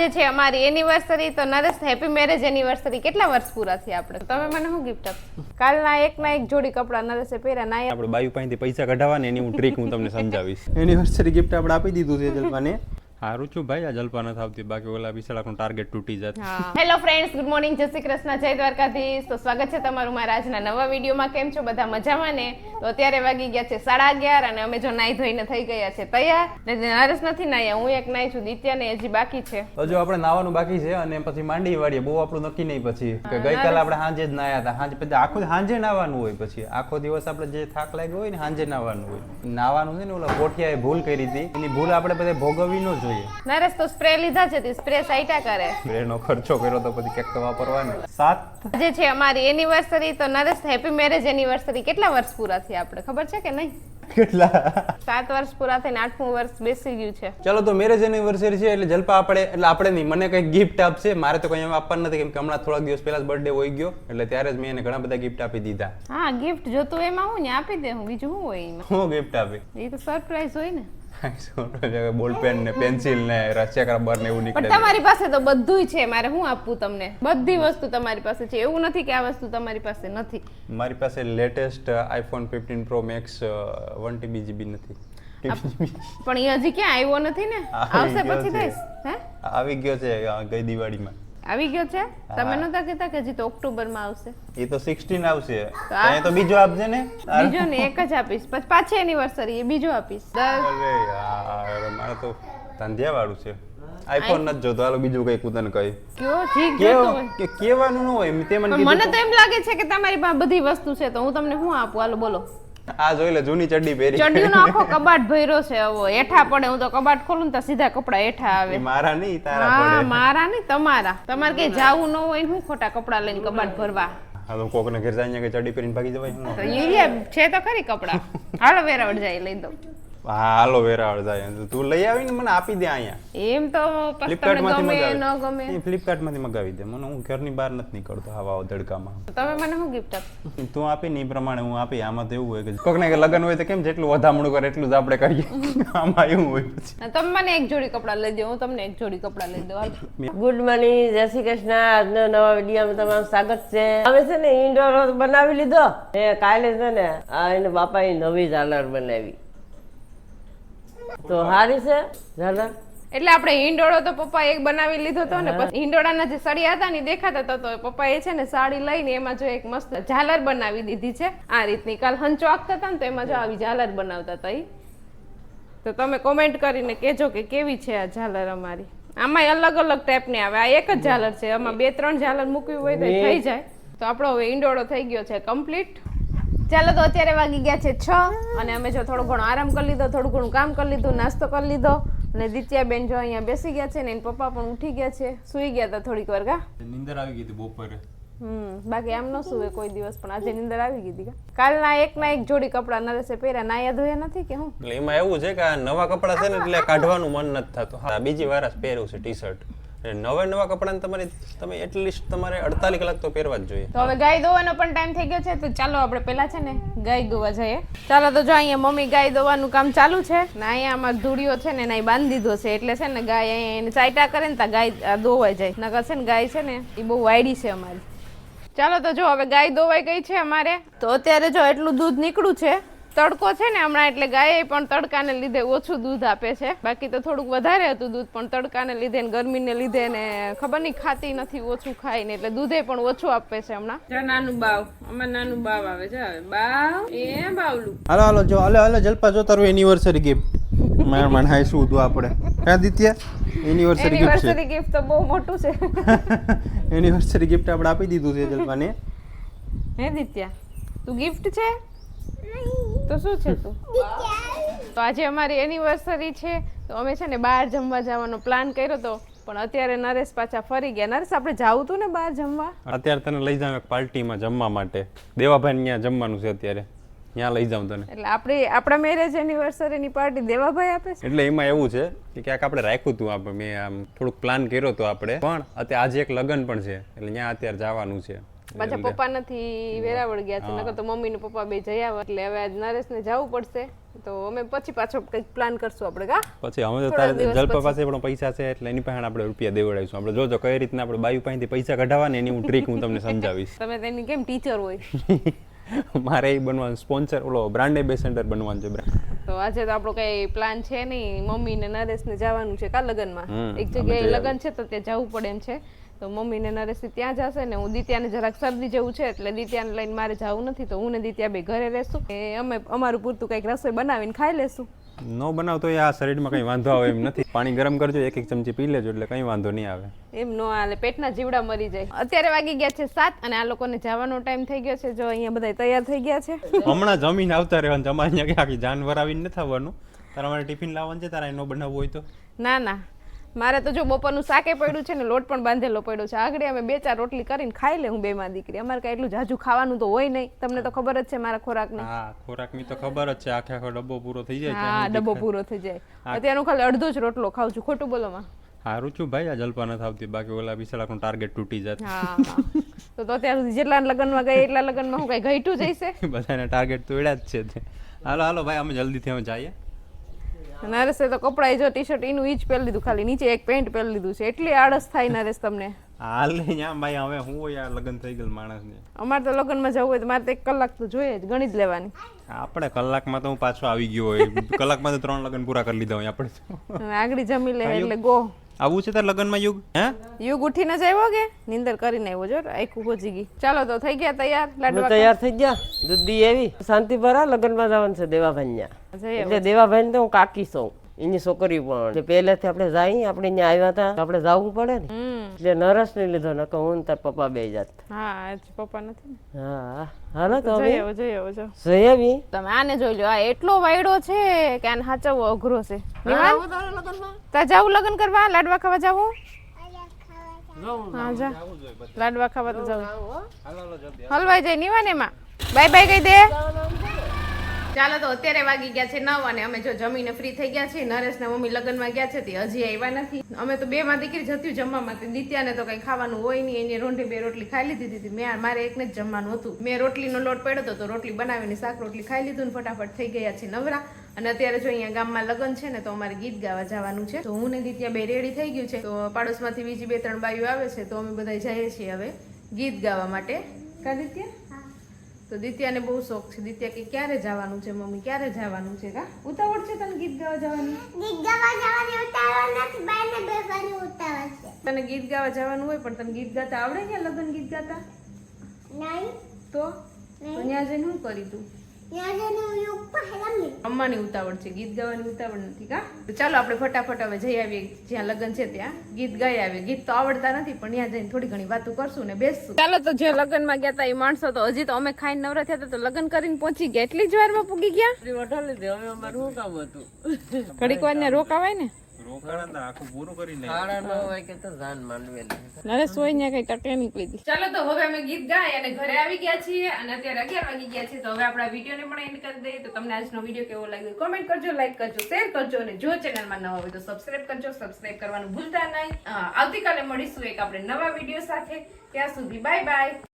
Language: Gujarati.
આજે છે અમારી એનિવર્સરી તો નરેશ હેપી મેરેજ એનિવર્સરી કેટલા વર્ષ પૂરા થયા આપણે? તમે મને શું ગિફ્ટ આપ કાલના એક ના એક જોડી કપડા નરેશે પહેર્યા ના આપણે બાયુ પાસેથી પૈસા કઢાવવા ને એની હું ટ્રીક હું તમને સમજાવીશ. એનિવર્સરી ગિફ્ટ આપણે આપી દીધું છે જલ્પાને. સારું છું ભાઈ આ જલ્પા નથી આવતી બાકી ઓલા બિચારાનું ટાર્ગેટ તૂટી જાત. હેલો ફ્રેન્ડ્સ ગુડ મોર્નિંગ જય શ્રી કૃષ્ણ જય દ્વારકાધીશ. તો સ્વાગત છે તમારું મારા આજના નવા વિડીયોમાં. કેમ છો બધા મજામાં ને? તો અત્યારે વાગી ગયા છે સાડા અગિયાર અને અમે જો નાઈ ધોઈને થઈ ગયા છે તૈયાર. ને નરેશ નથી નાયા હું એક નાઈ છું દિત્યા ને હજી બાકી છે. હજુ આપણે નાવાનું બાકી છે અને પછી માંડી વાળીએ બહુ આપણું નક્કી નહીં પછી. કે ગઈકાલે આપણે સાંજે જ નાયા હતા. સાંજે પછી આખો સાંજે નાવાનું હોય પછી. આખો દિવસ આપણે જે થાક લાગ્યો હોય ને સાંજે નાવાનું હોય. નાવાનું છે ને ઓલા પોઠિયાએ ભૂલ કરી હતી. એની ભૂલ આપણે બધે ભોગવવી ન જોઈએ. નરેશ તો સ્પ્રે લીધા છે તે સ્પ્રે સાઈટા કરે. એનો ખર્ચો કર્યો તો પછી ક્યાંક તો વાપરવાનો. સાત? જે છે અમારી એનિવર્સરી તો નરેશ હેપી મેરેજ એનિવર્સરી કેટલા વર્ષ પૂરા થયા આપણે? ખબર છે કે નહીં? કેટલા? સાત વર્ષ પૂરા થઈને આઠમું વર્ષ બેસી ગયું છે. ચલો તો મેરેજ એનિવર્સરી છે એટલે જલપા આપણે એટલે આપણે નહીં મને કંઈક ગિફ્ટ આપશે. મારે તો કંઈ એમ આપવાનું નથી કેમ કે હમણાં થોડાક દિવસ પહેલા જ બર્થડે હોઈ ગયો. એટલે ત્યારે જ મેં એને ઘણા બધા ગિફ્ટ આપી દીધા. હા ગિફ્ટ જોતું એમાં હું ને આપી દે હું બીજું શું હોય એમાં? હું ગિફ્ટ આપી? એ તો સરપ્રાઈઝ હોય ને. બોલ પેન ને પેન્સિલ ને રસિયા રબર ને એવું નીકળે તમારી પાસે તો બધુંય છે મારે શું આપવું તમને? બધી વસ્તુ તમારી પાસે છે. એવું નથી કે આ વસ્તુ તમારી પાસે નથી. મારી પાસે latest iPhone fifteen pro max one TB GB નથી. પણ એ હજી ક્યાં આવ્યો નથી ને? આવશે પછી છે. દઈશ હે? આવી ગયો છે ગઈ દિવાળીમાં. આવી ગયો છે? તમે નતા કહેતા કે હજી તો ઓક્ટોબરમાં આવશે? એ તો સિક્સટીન આવશે. તો તો બીજો આપજે ને? બીજો ને એક જ આપીશ. પછી પાછી એનિવર્સરી એ બીજો આપીશ. અરે યાર મારે તો ધંધિયા વાળું છે. આઈફોન નથી જોતો. હાલો બીજું કઈ કુદન કઈ. કયો? ઠીક જોતો કે કેવાનું ન હોય તે મને મને તો. એમ લાગે છે કે તમારી પાસે બધી વસ્તુ છે તો હું તમને શું આપું? હાલો બોલો. આ જોઈ લે જૂની ચડ્ડી પહેરી. ચડ્ડીનો આખો કબાટ ભર્યો છે હવે એઠા પડે હું તો કબાટ ખોલું ને તો સીધા કપડા એઠા આવે. મારા નહીં તારા હા મારા નહીં તમારા. તમારે કઈ જાવું ન હોય હું ખોટા કપડા લઈને કબાટ ભરવા. હા તો કોકને ઘેર જાય કે ચડ્ડી પહેરીને ભાગી જવાય? તો એ છે તો ખરી કપડા. હાલો વેરાવળ જાય લઈ દઉં. હાલો વેરાવળ જાય તું લઈ આવીને મને આપી દે અહીંયા. એમ તો ફ્લિપકાર્ટમાંથી ન ગમે. ફ્લિપકાર્ટમાંથી મગાવી દે. મને હું ઘરની બહાર નથી નીકળતો હવા તડકામાં તમે મને શું ગિફ્ટ આપ તું આપી ને પ્રમાણે હું આપી. આમાં તો એવું હોય કે કોકને કે લગ્ન હોય તો કેમ જેટલું વધામણું કરે એટલું જ આપણે કરીએ. આમાં એવું હોય પછી. તમે મને એક જોડી કપડા લઈ દો હું તમને એક જોડી કપડા લઈ દઉં. ગુડ મોર્નિંગ જય શ્રી કૃષ્ણ. આજનો નવા વિડીયોમાં તમારું સ્વાગત છે. અમે છે ને ઇન્ડોર બનાવી લીધો. એ કાલે છે ને આ એના બાપાએ નવી ઝાલર બનાવી. તો સારી છે ઝાલર એટલે આપણે હિંડોળો તો પપ્પા એક બનાવી લીધો હતો ને પછી હિંડોળાના જે સળિયા હતા ને દેખાતા હતા તો પપ્પા એ છે ને સાડી લઈને એમાં જો એક મસ્ત ઝાલર બનાવી દીધી છે. આ રીતની કાલ હંચો આખતા હતા ને તો એમાં જો આવી ઝાલર બનાવતા હતા તો તમે કોમેન્ટ કરીને કહેજો કે કેવી છે આ ઝાલર અમારી. આમાં અલગ અલગ ટાઈપની આવે. આ એક જ ઝાલર છે. આમાં બે ત્રણ ઝાલર મૂકવી હોય તો થઈ જાય. તો આપણો હવે ઈંડોળો થઈ ગયો છે કમ્પ્લીટ ચાલો તો અત્યારે વાગી ગયા છે છ અને અમે જો થોડો ઘણો આરામ કરી લીધો થોડું ઘણું કામ કરી લીધું નાસ્તો કરી લીધો. અને દિત્યા બેન જો અહીંયા બેસી ગયા છે ને એના પપ્પા પણ ઉઠી ગયા છે. સુઈ ગયા હતા થોડીક વાર કા? નીંદર આવી ગઈ હતી બપોરે. હમ બાકી આમ ન સુવે કોઈ દિવસ પણ આજે નીંદર આવી ગઈ હતી કા? કાલના એક ના એક જોડી કપડા નરેશે પહેર્યા નાયા ધોયા નથી કે હું? એટલે એમાં એવું છે કે આ નવા કપડા છે ને એટલે કાઢવાનું મન નથી થતું. હા બીજી વાર જ પહેર્યું છે ટી શર્ટ નવા નવા કપડાં તમારે તમે એટલીસ્ટ તમારે અડતાલીસ કલાક તો પહેરવા જ જોઈએ. તો હવે ગાય દોવાનો પણ ટાઈમ થઈ ગયો છે, તો ચાલો આપણે પહેલા છે ને ગાય દોવા જઈએ. ચાલો તો જો અહીંયા મમ્મી ગાય દોવાનું કામ ચાલુ છે, ને અહીંયા અમાર ધૂળિયો છે ને એને બાંધી દીધો છે, એટલે છે ને ગાય અહીંયા એને ચાયટા કરે ને ત્યાં ગાય, આ દોવાઈ જાય. નકર છે ને ગાય છે ને એ બહુ વાયડી છે અમારી. ચાલો તો જો હવે ગાય દોવાઈ ગઈ છે અમારે. તો અત્યારે જો એટલું દૂધ નીકળ્યું છે તડકો છે ને હમણાં એટલે ગાય પણ તડકાને લીધે ઓછું દૂધ આપે છે. બાકી તો થોડુંક વધારે હતું દૂધ પણ તડકાને લીધે ને ગરમીને લીધે ને ખબર નહીં ખાતી નથી ઓછું ખાય ને એટલે દૂધે પણ ઓછું આપે છે હમણાં. નાનું બાવ અમાર નાનું બાવ આવે છે બાવ એ બાવલું. હાલો હાલો જો હાલો હાલો જલપા જો તારું એનિવર્સરી ગિફ્ટ માર મને હાઈ શું હતું આપણે ક્યાં દિત્યા એનિવર્સરી ગિફ્ટ એનિવર્સરી ગિફ્ટ તો બહુ મોટું છે. છે એનિવર્સરી ગિફ્ટ આપણે આપી દીધું છે જલપાને. હે દિત્યા તું ગિફ્ટ છે? તો શું છે તું? તો આજે અમારી એનિવર્સરી છે. તો અમે છે ને બહાર જમવા જવાનો પ્લાન કર્યો તો પણ અત્યારે નરેશ પાછા ફરી ગયા. નરેશ આપણે જાવું તું ને બહાર જમવા? અત્યારે તને લઈ જાઉં એક પાર્ટીમાં જમવા માટે. દેવાભાઈ ત્યાં જમવાનું છે અત્યારે. ત્યાં લઈ જાઉં તને. એટલે આપણે આપણા મેરેજ એનિવર્સરીની પાર્ટી દેવાભાઈ આપે છે? એટલે એમાં એવું છે કે ક્યાંક આપણે રાખ્યું હતું આપણે મેં આમ થોડુંક પ્લાન કર્યો હતો આપણે. પણ અત્યારે આજે એક લગ્ન પણ છે. એટલે ત્યાં અત્યારે જવાનું છે. પાછા પપ્પા નથી વેરાવળ ગયા છે નકર તો મમ્મી ને પપ્પા બે જઈ આવે. એટલે હવે આજ નરેશને જવું પડશે. તો અમે પછી પાછો કંઈક પ્લાન કરશું આપણે કા પછી અમે તો તારે જલપા પાસે પણ પૈસા છે એટલે એની પાસે આપણે રૂપિયા દેવડાવીશું. આપણે જોજો કઈ રીતના આપણે બાયુ પાસેથી પૈસા કઢાવવા ને એની હું ટ્રીક હું તમને સમજાવીશ. તમે તેની કેમ ટીચર હોય? મારે એ બનવાનું સ્પોન્સર ઓલો બ્રાન્ડ એમ્બેસેડર બનવાનું છે. તો આજે તો આપણો કઈ પ્લાન છે નહીં. મમ્મી ને નરેશ ને જવાનું છે કા લગનમાં? એક જગ્યાએ લગ્ન લગન છે તો ત્યાં જવું પડે એમ છે. તો મમ્મી ને નરેશ ત્યાં જશે ને હું દિત્યાને જરાક શરદી જેવું છે એટલે દિત્યાને લઈને મારે જવું નથી તો હું ને દિત્યા બે ઘરે રહેશું. એ અમે અમારું પૂરતું કંઈક રસોઈ બનાવીને ખાઈ લેશું. ન બનાવતો એ આ શરીરમાં કંઈ વાંધો આવે એમ નથી. પાણી ગરમ કરજો એક એક ચમચી પી લેજો એટલે કંઈ વાંધો નહીં આવે. એમ નો હાલે પેટના જીવડા મરી જાય. અત્યારે વાગી ગયા છે સાત અને આ લોકોને જવાનો ટાઈમ થઈ ગયો છે. જો અહીંયા બધા તૈયાર થઈ ગયા છે. હમણાં જમીન આવતા રહેવાનું તમારે અહીંયા આખી જાનવર આવીને નથી આવવાનું. તારા માટે ટિફિન લાવવાનું છે તારા એનો બનાવવું હોય તો? ના ના. મારે તો જો બપોરનું શાકે પડ્યું છે ને લોટ પણ બાંધેલો પડ્યો છે. આગળ અમે બે ચાર રોટલી કરીને ખાઈ લે હું બે માં દીકરી. અમારે કાંઈ એટલું જાજુ ખાવાનું તો હોય નહીં. તમને તો ખબર જ છે મારા ખોરાકની. હા ખોરાકની તો ખબર જ છે. આખે આખો ડબ્બો પૂરો થઈ જાય હા ડબ્બો પૂરો થઈ જાય. અત્યારે ખાલી અડધો જ રોટલો ખાઉં છું. ખોટું બોલો માં. સારું છું ભાઈ આ જલપા નથી આવતી. બાકી ઓલા બિચારાનું ટાર્ગેટ તૂટી જાત. હા. તો તો અત્યાર સુધી જેટલા લગ્નમાં ગઈ એટલા લગ્નમાં હું કઈ ઘઈટું જઈશે બધાને ટાર્ગેટ તો એડા જ છે હાલો હાલો ભાઈ અમે જલ્દીથી અમે જઈએ. નરેશે તો કપડાં જો ટી શર્ટ એનું ઈજ પહેરી લીધું ખાલી નીચે એક પેન્ટ પહેરી લીધું છે. એટલી આળસ થાય નરેશ તમને. હાલ ન્યા ભાઈ હવે હું આ લગ્ન થઈ ગયેલ માણસને. અમારે તો લગ્નમાં જવું હોય તો મારે તો એક કલાક તો જોઈએ જ ગણી જ લેવાની. આપણે કલાકમાં તો હું પાછો આવી ગયો હોય. કલાકમાં તો ત્રણ લગ્ન પૂરા કરી લીધા હોય આપણે આગળ જમી લે એટલે ગો. આવું છે તાર લગ્નમાં યુગ? હે? યુગ ઉઠીને જ આવ્યો કે? નિંદર કરીને આવ્યો જો આખું પહોંચી ગઈ. ચાલો તો થઈ ગયા તૈયાર લાડવા તૈયાર થઈ ગયા? દૂધી એવી. શાંતિ ભરા લગ્નમાં જવાનું છે દેવાભાઈ એટલે દેવાભાઈ તો હું કાકી છું. એની છોકરી પણ. પહેલેથી આપણે જાય આપણે ત્યાં આવ્યા હતા તો આપણે જવું પડે ને. હમ. એટલે નરસ ને લીધો નકર હું ને તાર પપ્પા બે જાત. હા આજ પપ્પા નથી ને? હા હાલો તો જઈ આવો જઈ આવો જો. જઈ આવી. તમે આને જોઈ લો આ એટલો વાયડો છે કે આને હાચવો અઘરો છે. નિવાન તા જાવ લગ્ન કરવા? લાડવા ખાવા જાવું? હા જા. લાડવા ખાવા તો જાવ હલવાઈ જાય નિવાન એમાં. બાય બાય કહી દે. ચાલો તો અત્યારે વાગી ગયા છે નવ અને અમે જો જમીને ફ્રી થઈ ગયા નરેશ ને મમ્મી લગ્નમાં ગયા છે, તે હજી આવ્યા નથી. અમે તો બે માં દીકરી જતી જમવા માટે દિત્યાને તો કઈ ખાવાનું હોય નહીં. એને રોંઢી બે રોટલી ખાઈ લીધી હતી. મેં મારે એકને જ જમવાનું હતું. મેં રોટલીનો લોટ પડ્યો તો રોટલી બનાવીને શાક રોટલી ખાઈ લીધું ને ફટાફટ થઈ ગયા છે નવરા. અને અત્યારે જો અહીંયા ગામમાં લગ્ન છે ને, તો અમારે ગીત ગાવા જવાનું છે. તો હું ને દિત્યા બે રેડી થઈ ગયું છે. તો પાડોશમાંથી બીજી બે ત્રણ બાઈઓ આવે છે, તો અમે બધા જઈએ છીએ હવે ગીત ગાવા માટે. કા દિત્યા? તો દિત્યાને બહુ શોખ છે. દિત્યા કે ક્યારે જવાનું છે મમ્મી? ક્યારે જવાનું છે કા? ઉતાવળ છે તને ગીત ગાવા જવાની? ગીત ગાવા જવાની ઉતાવળ નથી બાઈને બેસવાની ઉતાવળ છે. તને ગીત ગાવા જવાનું હોય પણ તને ગીત ગાતા આવડે કે લગ્ન ગીત ગાતા? નહીં. તો? ત્યાં જઈને શું કરી તું? અમ્માની ઉતાવળ છે ગીત ગાવાની ઉતાવળ નથી કા? તો ચાલો આપણે ફટાફટ હવે જઈ આવીએ જ્યાં લગ્ન છે ત્યાં. ગીત ગાઈ આવીએ. ગીત તો આવડતા નથી પણ ત્યાં જઈને થોડી ઘણી વાતો કરશું ને બેસશું. ચાલો તો જે લગ્નમાં ગયા હતા એ માણસો તો હજી તો અમે ખાઈને નવરા થયા હતા તો લગ્ન કરીને પહોંચી ગયા. એટલી જ વારમાં પૂગી ગયા? વઢા લીધી હવે અમારું શું કામ હતું ઘડીક વાર ને રોકાવાય ને. આખું પૂરું કરીને સાડા નવ વાગે તો જાન માંડવેલી નરે સોઈ ને કઈ ટકે નીકળી હતી ચાલો તો હવે અમે ગીત ગાય અને ઘરે આવી ગયા છીએ અને અત્યારે અગિયાર વાગી ગયા છે તો હવે આપણા વિડીયોને પણ એન્ડ કરી દઈએ. તો તમને આજનો વીડિયો કેવો લાગ્યો કોમેન્ટ કરજો લાઈક કરજો શેર કરજો અને જો ચેનલમાં નવા હોય તો સબસ્ક્રાઇબ કરજો. સબસ્ક્રાઇબ કરવાનું ભૂલતા નહીં. આવતીકાલે મળીશું એક આપણે નવા વીડિયો સાથે. ત્યાં સુધી બાય બાય